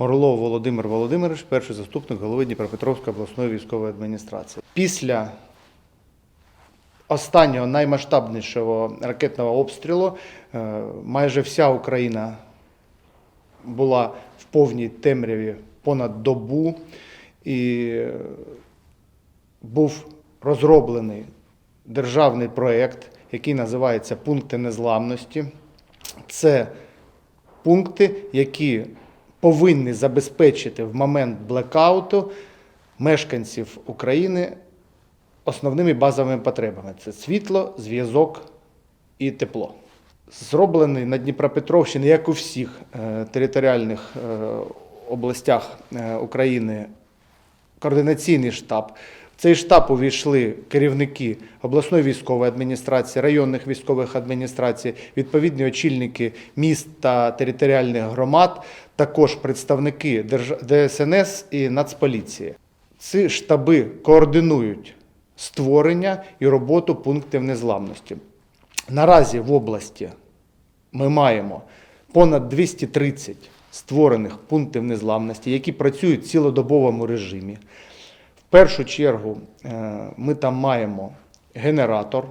Орлов Володимир Володимирович, перший заступник голови Дніпропетровської обласної військової адміністрації. Після останнього наймасштабнішого ракетного обстрілу е, майже вся Україна була в повній темряві понад добу, і е, був розроблений державний проєкт, який називається Пункти незламності. Це пункти, які повинні забезпечити в момент блекауту мешканців України основними базовими потребами: це світло, зв'язок і тепло. Зроблений на Дніпропетровщині, як у всіх е, територіальних е, областях е, України, координаційний штаб. В цей штаб увійшли керівники обласної військової адміністрації, районних військових адміністрацій, відповідні очільники міст та територіальних громад, також представники ДСНС і Нацполіції. Ці штаби координують створення і роботу пунктів незламності. Наразі в області ми маємо понад 230 створених пунктів незламності, які працюють в цілодобовому режимі. В першу чергу е, ми там маємо генератор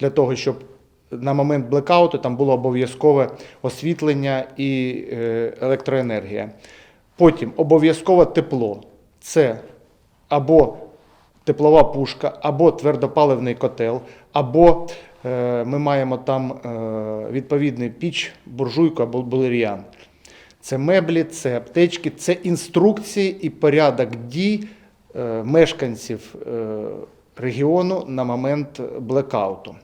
для того, щоб на момент блекауту там було обов'язкове освітлення і е, електроенергія. Потім обов'язково тепло. Це або теплова пушка, або твердопаливний котел, або е, ми маємо там е, відповідний піч, буржуйку або булеріан. Це меблі, це аптечки, це інструкції і порядок дій мешканців регіону на момент блекауту.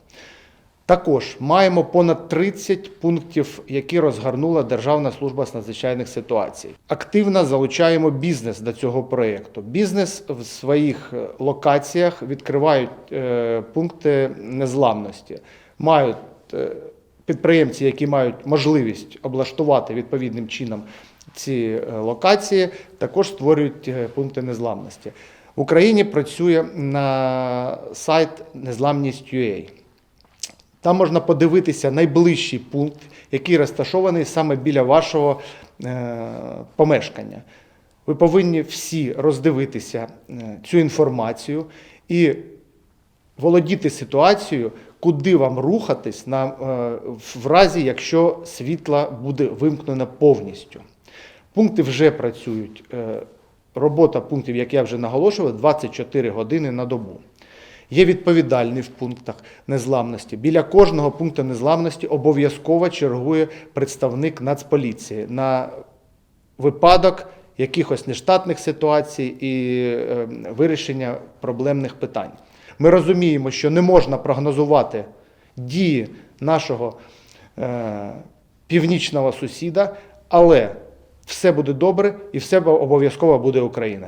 Також маємо понад 30 пунктів, які розгорнула Державна служба з надзвичайних ситуацій. Активно залучаємо бізнес до цього проєкту. Бізнес в своїх е, локаціях відкривають е, пункти незламності, мають е, підприємці, які мають можливість облаштувати відповідним чином ці локації, також створюють пункти незламності. В Україні працює на сайт незламність.ua. Там можна подивитися найближчий пункт, який розташований саме біля вашого е, помешкання. Ви повинні всі роздивитися е, цю інформацію і володіти ситуацією, куди вам рухатись на, е, в разі, якщо світла буде вимкнено повністю. Пункти вже працюють. Робота пунктів, як я вже наголошував, 24 години на добу. Є відповідальний в пунктах незламності. Біля кожного пункту незламності обов'язково чергує представник Нацполіції на випадок якихось нештатних ситуацій і е, вирішення проблемних питань. Ми розуміємо, що не можна прогнозувати дії нашого е, північного сусіда, але все буде добре і все обов'язково буде Україна.